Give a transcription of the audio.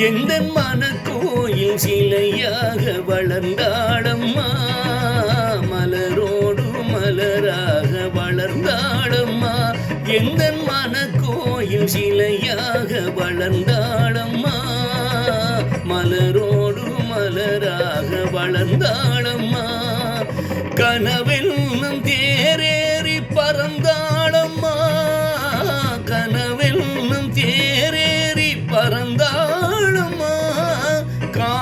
எந்த மனக்கோயில் சிலையாக வளர்ந்தாடம்மா மலரோடு மலராக வளர்ந்தாடம்மா எந்த மனக்கோயில் சிலையாக வளர்ந்தாடம்மா மலரோடு மலராக வளர்ந்தாடம்மா கனவெல்லும் தேரே